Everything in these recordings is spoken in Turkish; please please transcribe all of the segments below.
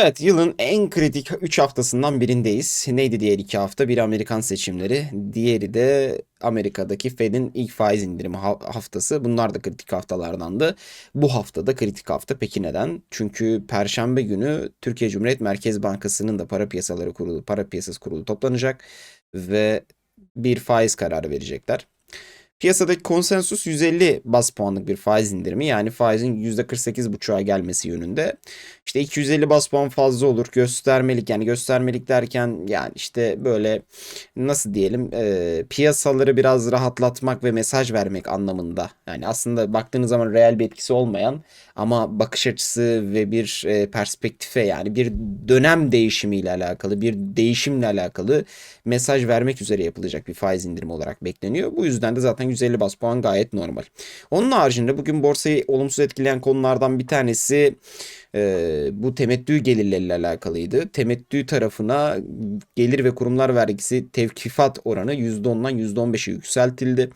Evet, yılın en kritik 3 haftasından birindeyiz. Neydi diğer 2 hafta? Biri Amerikan seçimleri, diğeri de Amerika'daki Fed'in ilk faiz indirimi ha- haftası. Bunlar da kritik haftalardandı. Bu hafta da kritik hafta. Peki neden? Çünkü Perşembe günü Türkiye Cumhuriyet Merkez Bankası'nın da para piyasaları kurulu, para piyasası kurulu toplanacak ve bir faiz kararı verecekler. Piyasadaki konsensus 150 bas puanlık bir faiz indirimi yani faizin %48,5'a gelmesi yönünde. İşte 250 bas puan fazla olur göstermelik yani göstermelik derken yani işte böyle nasıl diyelim e, piyasaları biraz rahatlatmak ve mesaj vermek anlamında. Yani aslında baktığınız zaman reel bir etkisi olmayan ama bakış açısı ve bir e, perspektife yani bir dönem değişimiyle alakalı bir değişimle alakalı mesaj vermek üzere yapılacak bir faiz indirimi olarak bekleniyor. Bu yüzden de zaten 150 bas puan gayet normal. Onun haricinde bugün borsayı olumsuz etkileyen konulardan bir tanesi e, bu temettü gelirleriyle alakalıydı. Temettü tarafına gelir ve kurumlar vergisi tevkifat oranı %10'dan %15'e yükseltildi.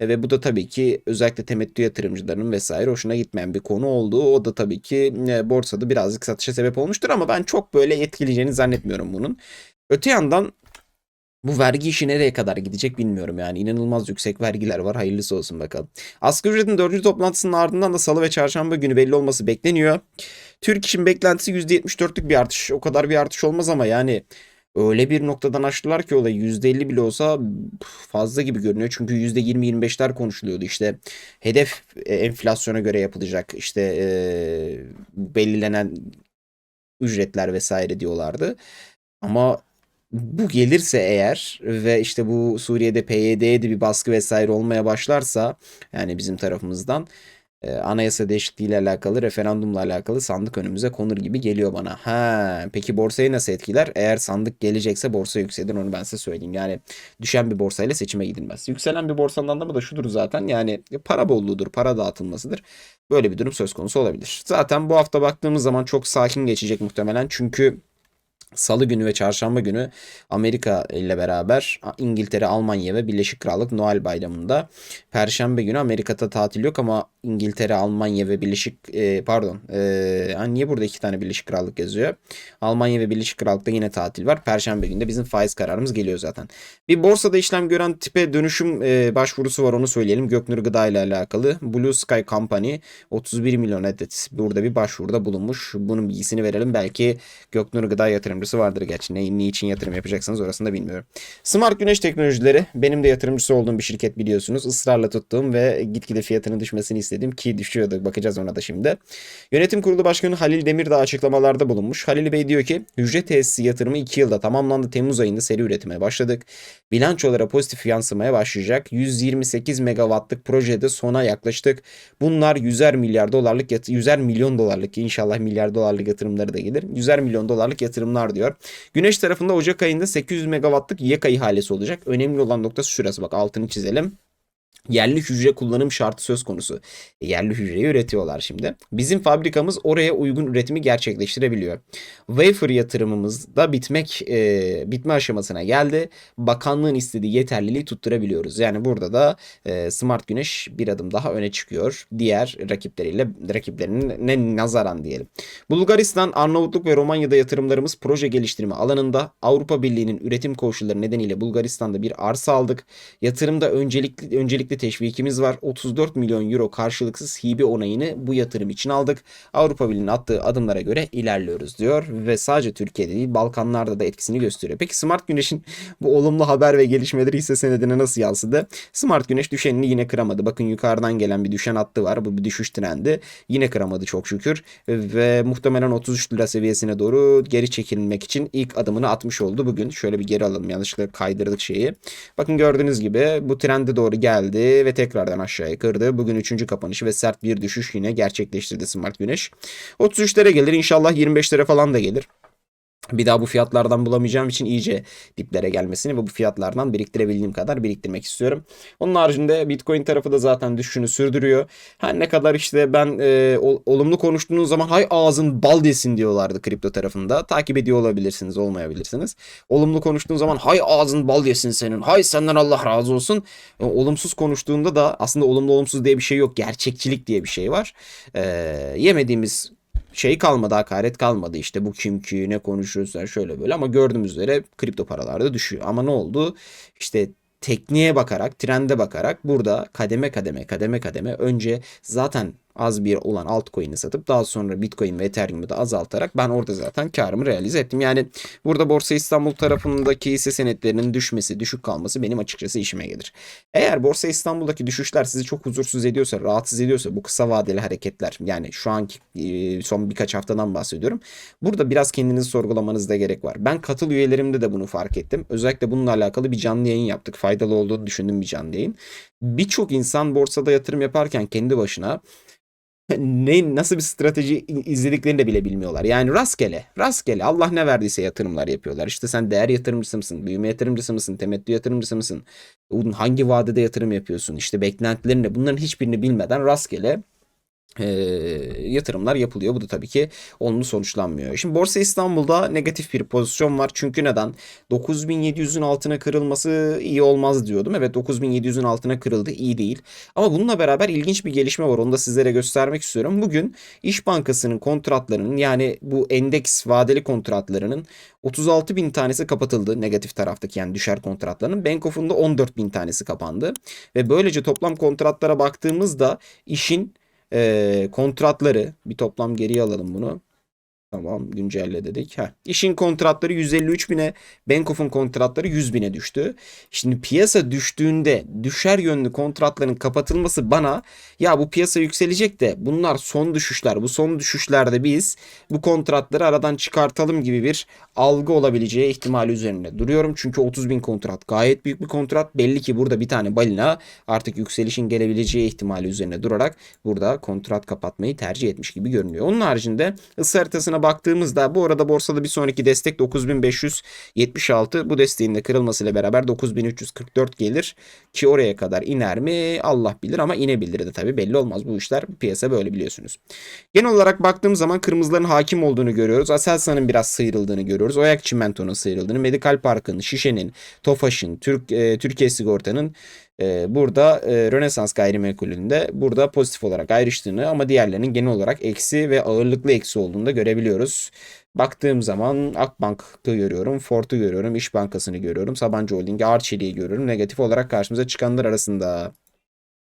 E, ve bu da tabii ki özellikle temettü yatırımcılarının vesaire hoşuna gitmeyen bir konu oldu. O da tabii ki e, borsada birazcık satışa sebep olmuştur ama ben çok böyle etkileyeceğini zannetmiyorum bunun. Öte yandan bu vergi işi nereye kadar gidecek bilmiyorum yani. inanılmaz yüksek vergiler var. Hayırlısı olsun bakalım. Asgari ücretin dördüncü toplantısının ardından da salı ve çarşamba günü belli olması bekleniyor. Türk İş'in beklentisi %74'lük bir artış. O kadar bir artış olmaz ama yani öyle bir noktadan açtılar ki olayı %50 bile olsa fazla gibi görünüyor. Çünkü %20-25'ler konuşuluyordu. İşte hedef e, enflasyona göre yapılacak. İşte e, belirlenen ücretler vesaire diyorlardı. Ama bu gelirse eğer ve işte bu Suriye'de PYD'ye de bir baskı vesaire olmaya başlarsa yani bizim tarafımızdan e, anayasa değişikliğiyle alakalı referandumla alakalı sandık önümüze konur gibi geliyor bana. Ha, peki borsayı nasıl etkiler? Eğer sandık gelecekse borsa yükselir onu ben size söyleyeyim. Yani düşen bir borsayla seçime gidilmez. Yükselen bir borsanın anlamı da şudur zaten yani para bolluğudur, para dağıtılmasıdır. Böyle bir durum söz konusu olabilir. Zaten bu hafta baktığımız zaman çok sakin geçecek muhtemelen çünkü Salı günü ve çarşamba günü Amerika ile beraber İngiltere, Almanya ve Birleşik Krallık Noel Bayramı'nda. Perşembe günü Amerika'da tatil yok ama İngiltere, Almanya ve Birleşik e, pardon e, niye burada iki tane Birleşik Krallık yazıyor? Almanya ve Birleşik Krallık'ta yine tatil var. Perşembe günü de bizim faiz kararımız geliyor zaten. Bir borsada işlem gören tipe dönüşüm e, başvurusu var onu söyleyelim. Göknur Gıda ile alakalı. Blue Sky Company 31 milyon adet burada bir başvuruda bulunmuş. Bunun bilgisini verelim. Belki Göknur Gıda yatırımcısı vardır gerçi. Ne, ne için yatırım yapacaksınız orasını da bilmiyorum. Smart Güneş Teknolojileri benim de yatırımcısı olduğum bir şirket biliyorsunuz. Israrla tuttuğum ve gitgide fiyatının düşmesini istedim ki düşüyordu. Bakacağız ona da şimdi. Yönetim Kurulu Başkanı Halil Demirdağ açıklamalarda bulunmuş. Halil Bey diyor ki hücre tesisi yatırımı 2 yılda tamamlandı. Temmuz ayında seri üretime başladık. Bilançolara pozitif yansımaya başlayacak. 128 megawattlık projede sona yaklaştık. Bunlar 100'er milyar dolarlık, 100'er milyon dolarlık inşallah milyar dolarlık yatırımları da gelir. 100'er milyon dolarlık yatırımlar diyor. Güneş tarafında Ocak ayında 800 megawattlık YEKA ihalesi olacak. Önemli olan noktası şurası bak altını çizelim yerli hücre kullanım şartı söz konusu. Yerli hücreyi üretiyorlar şimdi. Bizim fabrikamız oraya uygun üretimi gerçekleştirebiliyor. Wafer yatırımımız da bitmek e, bitme aşamasına geldi. Bakanlığın istediği yeterliliği tutturabiliyoruz. Yani burada da e, Smart Güneş bir adım daha öne çıkıyor. Diğer rakipleriyle rakiplerine nazaran diyelim. Bulgaristan, Arnavutluk ve Romanya'da yatırımlarımız proje geliştirme alanında Avrupa Birliği'nin üretim koşulları nedeniyle Bulgaristan'da bir arsa aldık. Yatırımda öncelikli öncelikli teşvikimiz var. 34 milyon euro karşılıksız hibe onayını bu yatırım için aldık. Avrupa Birliği'nin attığı adımlara göre ilerliyoruz diyor ve sadece Türkiye'de değil Balkanlarda da etkisini gösteriyor. Peki Smart Güneş'in bu olumlu haber ve gelişmeleri hisse senedine nasıl yansıdı? Smart Güneş düşenini yine kıramadı. Bakın yukarıdan gelen bir düşen hattı var. Bu bir düşüş trendi. Yine kıramadı çok şükür ve muhtemelen 33 lira seviyesine doğru geri çekilmek için ilk adımını atmış oldu bugün. Şöyle bir geri alalım. Yanlışlıkla kaydırdık şeyi. Bakın gördüğünüz gibi bu trende doğru geldi ve tekrardan aşağıya kırdı. Bugün 3. kapanışı ve sert bir düşüş yine gerçekleştirdi Smart Güneş. 33'lere gelir inşallah 25'lere falan da gelir. Bir daha bu fiyatlardan bulamayacağım için iyice diplere gelmesini ve bu fiyatlardan biriktirebildiğim kadar biriktirmek istiyorum. Onun haricinde Bitcoin tarafı da zaten düşüşünü sürdürüyor. Her ne kadar işte ben e, olumlu konuştuğunuz zaman hay ağzın bal desin diyorlardı kripto tarafında. Takip ediyor olabilirsiniz, olmayabilirsiniz. Olumlu konuştuğun zaman hay ağzın bal yesin senin. Hay senden Allah razı olsun. E, olumsuz konuştuğunda da aslında olumlu olumsuz diye bir şey yok. Gerçekçilik diye bir şey var. E, yemediğimiz şey kalmadı, hakaret kalmadı. İşte bu kim ki, ne konuşuyorsan şöyle böyle ama gördüğümüz üzere kripto paralarda düşüyor. Ama ne oldu? İşte tekniğe bakarak, trende bakarak burada kademe kademe kademe kademe önce zaten az bir olan altcoin'i satıp daha sonra Bitcoin ve Ethereum'u da azaltarak ben orada zaten karımı realize ettim. Yani burada Borsa İstanbul tarafındaki hisse senetlerinin düşmesi, düşük kalması benim açıkçası işime gelir. Eğer Borsa İstanbul'daki düşüşler sizi çok huzursuz ediyorsa, rahatsız ediyorsa bu kısa vadeli hareketler yani şu anki son birkaç haftadan bahsediyorum. Burada biraz kendinizi sorgulamanızda gerek var. Ben katıl üyelerimde de bunu fark ettim. Özellikle bununla alakalı bir canlı yayın yaptık. Faydalı olduğunu düşündüğüm bir canlı yayın. Birçok insan borsada yatırım yaparken kendi başına ne nasıl bir strateji izlediklerini de bile bilmiyorlar. Yani rastgele, rastgele Allah ne verdiyse yatırımlar yapıyorlar. İşte sen değer yatırımcısı mısın, büyüme yatırımcısı mısın, temettü yatırımcısı mısın? Hangi vadede yatırım yapıyorsun? İşte beklentilerin ne? Bunların hiçbirini bilmeden rastgele e, yatırımlar yapılıyor. Bu da tabii ki olumlu sonuçlanmıyor. Şimdi Borsa İstanbul'da negatif bir pozisyon var. Çünkü neden? 9700'ün altına kırılması iyi olmaz diyordum. Evet 9700'ün altına kırıldı. iyi değil. Ama bununla beraber ilginç bir gelişme var. Onu da sizlere göstermek istiyorum. Bugün İş Bankası'nın kontratlarının yani bu endeks vadeli kontratlarının 36 bin tanesi kapatıldı. Negatif taraftaki yani düşer kontratlarının. Bank of'un da 14 bin tanesi kapandı. Ve böylece toplam kontratlara baktığımızda işin e, kontratları bir toplam geriye alalım bunu. Tamam güncelle dedik. Heh. İşin kontratları 153 bine, Bankof'un kontratları 100 bine düştü. Şimdi piyasa düştüğünde düşer yönlü kontratların kapatılması bana ya bu piyasa yükselecek de bunlar son düşüşler. Bu son düşüşlerde biz bu kontratları aradan çıkartalım gibi bir algı olabileceği ihtimali üzerinde duruyorum. Çünkü 30 bin kontrat gayet büyük bir kontrat. Belli ki burada bir tane balina artık yükselişin gelebileceği ihtimali üzerine durarak burada kontrat kapatmayı tercih etmiş gibi görünüyor. Onun haricinde ısı haritasına baktığımızda bu arada borsada bir sonraki destek 9576. Bu desteğin de kırılmasıyla beraber 9344 gelir ki oraya kadar iner mi Allah bilir ama inebilir de tabii belli olmaz. Bu işler piyasa böyle biliyorsunuz. Genel olarak baktığım zaman kırmızıların hakim olduğunu görüyoruz. Aselsan'ın biraz sıyrıldığını görüyoruz. Oyak Çimento'nun sıyrıldığını, Medikal Park'ın, Şişe'nin, Tofaş'ın, Türk e, Türkiye Sigorta'nın e, burada e, Rönesans gayrimenkulünde burada pozitif olarak ayrıştığını ama diğerlerinin genel olarak eksi ve ağırlıklı eksi olduğunu da görebiliyoruz. Baktığım zaman Akbank'ı görüyorum, Fort'u görüyorum, İş Bankası'nı görüyorum, Sabancı Holding'i, Arçelik'i görüyorum. Negatif olarak karşımıza çıkanlar arasında.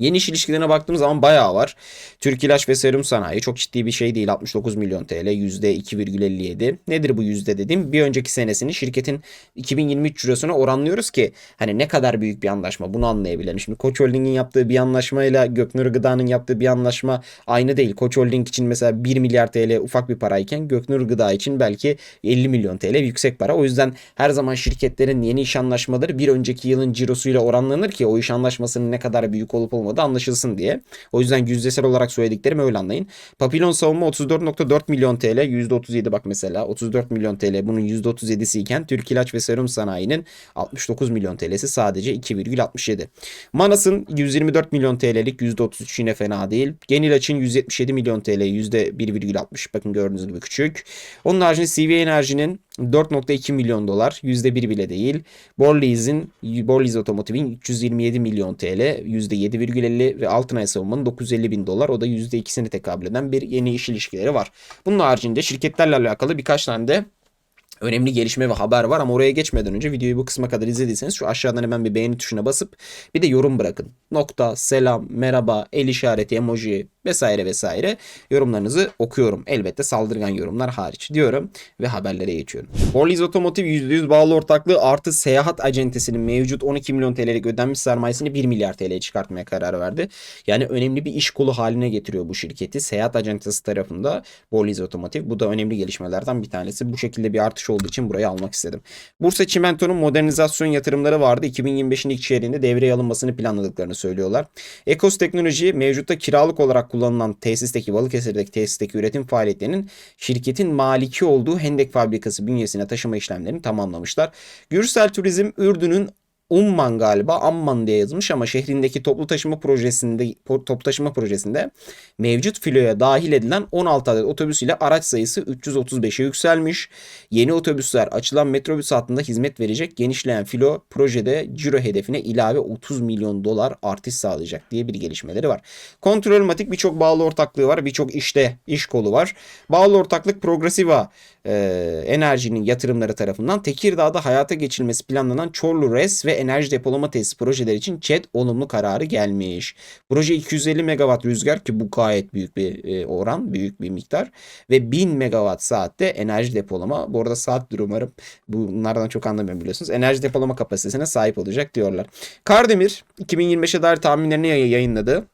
Yeni iş ilişkilerine baktığımız zaman bayağı var. Türk İlaç ve Serum Sanayi çok ciddi bir şey değil. 69 milyon TL %2,57. Nedir bu yüzde dediğim? Bir önceki senesini şirketin 2023 cirosuna oranlıyoruz ki hani ne kadar büyük bir anlaşma bunu anlayabilelim. Şimdi Koç Holding'in yaptığı bir anlaşmayla Göknur Gıda'nın yaptığı bir anlaşma aynı değil. Koç Holding için mesela 1 milyar TL ufak bir parayken Göknur Gıda için belki 50 milyon TL yüksek para. O yüzden her zaman şirketlerin yeni iş anlaşmaları bir önceki yılın cirosuyla oranlanır ki o iş anlaşmasının ne kadar büyük olup olmadığı olmadığı anlaşılsın diye. O yüzden yüzdesel olarak söylediklerimi öyle anlayın. Papillon savunma 34.4 milyon TL. %37 bak mesela. 34 milyon TL bunun %37'si iken Türk İlaç ve Serum Sanayi'nin 69 milyon TL'si sadece 2,67. Manas'ın 124 milyon TL'lik %33 yine fena değil. Genilaç'ın 177 milyon TL %1,60. Bakın gördüğünüz gibi küçük. Onun haricinde CV Enerji'nin 4.2 milyon dolar. %1 bile değil. Borleas'in Borleas Otomotiv'in 327 milyon TL. %7,50 ve Altınay Savunma'nın 950 bin dolar. O da %2'sini tekabül eden bir yeni iş ilişkileri var. Bunun haricinde şirketlerle alakalı birkaç tane de önemli gelişme ve haber var ama oraya geçmeden önce videoyu bu kısma kadar izlediyseniz şu aşağıdan hemen bir beğeni tuşuna basıp bir de yorum bırakın. Nokta, selam, merhaba, el işareti, emoji vesaire vesaire yorumlarınızı okuyorum. Elbette saldırgan yorumlar hariç diyorum ve haberlere geçiyorum. Borliz Otomotiv %100 bağlı ortaklığı artı seyahat acentesinin mevcut 12 milyon TL'lik ödenmiş sermayesini 1 milyar TL'ye çıkartmaya karar verdi. Yani önemli bir iş kolu haline getiriyor bu şirketi. Seyahat acentesi tarafında Borliz Otomotiv. Bu da önemli gelişmelerden bir tanesi. Bu şekilde bir artış olduğu için burayı almak istedim. Bursa Çimento'nun modernizasyon yatırımları vardı. 2025'in ilk çeyreğinde devreye alınmasını planladıklarını söylüyorlar. Ekos Teknoloji mevcutta kiralık olarak kullanılan tesisteki Balıkesir'deki tesisteki üretim faaliyetlerinin şirketin maliki olduğu Hendek fabrikası bünyesine taşıma işlemlerini tamamlamışlar. Gürsel Turizm Ürdün'ün Umman galiba Amman diye yazılmış ama şehrindeki toplu taşıma projesinde toplu taşıma projesinde mevcut filoya dahil edilen 16 adet otobüs ile araç sayısı 335'e yükselmiş. Yeni otobüsler açılan metrobüs hattında hizmet verecek. Genişleyen filo projede ciro hedefine ilave 30 milyon dolar artış sağlayacak diye bir gelişmeleri var. Kontrolmatik birçok bağlı ortaklığı var. Birçok işte iş kolu var. Bağlı ortaklık Progressiva e, Enerji'nin yatırımları tarafından Tekirdağ'da hayata geçirilmesi planlanan Çorlu RES ve enerji depolama tesisi projeleri için ÇED olumlu kararı gelmiş. Proje 250 megawatt rüzgar ki bu gayet büyük bir e, oran, büyük bir miktar ve 1000 megawatt saatte enerji depolama. Bu arada saattir umarım. Bunlardan çok anlamıyorum biliyorsunuz. Enerji depolama kapasitesine sahip olacak diyorlar. Kardemir 2025'e dair tahminlerini yay- yayınladı.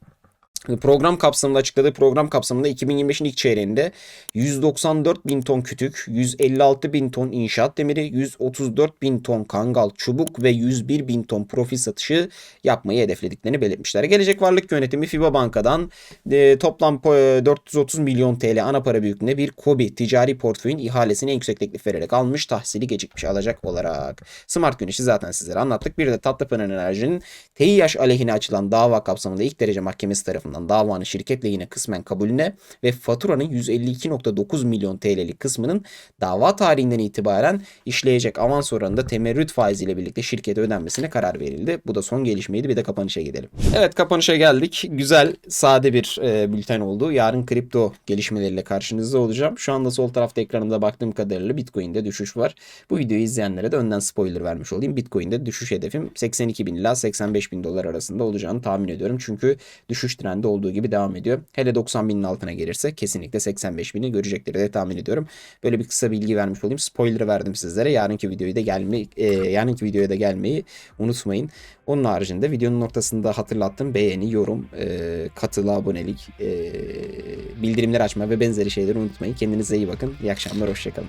Program kapsamında açıkladığı program kapsamında 2025'in ilk çeyreğinde 194 bin ton kütük, 156 bin ton inşaat demiri, 134 bin ton kangal çubuk ve 101 bin ton profil satışı yapmayı hedeflediklerini belirtmişler. Gelecek Varlık Yönetimi FIBA Banka'dan e, toplam po- 430 milyon TL ana para büyüklüğünde bir KOBİ ticari portföyün ihalesini en yüksek teklif vererek almış tahsili gecikmiş alacak olarak. Smart Güneş'i zaten sizlere anlattık. Bir de Tatlıpınar Enerji'nin TİH aleyhine açılan dava kapsamında ilk derece mahkemesi tarafından davanın şirket lehine kısmen kabulüne ve faturanın 152.9 milyon TL'lik kısmının dava tarihinden itibaren işleyecek avans oranında temerrüt faiziyle birlikte şirkete ödenmesine karar verildi. Bu da son gelişmeydi. Bir de kapanışa gidelim. Evet kapanışa geldik. Güzel, sade bir e, bülten oldu. Yarın kripto gelişmeleriyle karşınızda olacağım. Şu anda sol tarafta ekranımda baktığım kadarıyla Bitcoin'de düşüş var. Bu videoyu izleyenlere de önden spoiler vermiş olayım. Bitcoin'de düşüş hedefim 82 bin ila 85 bin dolar arasında olacağını tahmin ediyorum. Çünkü düşüş trendi olduğu gibi devam ediyor. Hele 90 binin altına gelirse kesinlikle 85 bini görecekleri de tahmin ediyorum. Böyle bir kısa bilgi vermiş olayım. Spoiler verdim sizlere. Yarınki videoyu da gelmeyi, e, yarınki videoya da gelmeyi unutmayın. Onun haricinde videonun ortasında hatırlattım. Beğeni, yorum, e, katılı abonelik, e, bildirimleri açma ve benzeri şeyleri unutmayın. Kendinize iyi bakın. İyi akşamlar, hoşçakalın.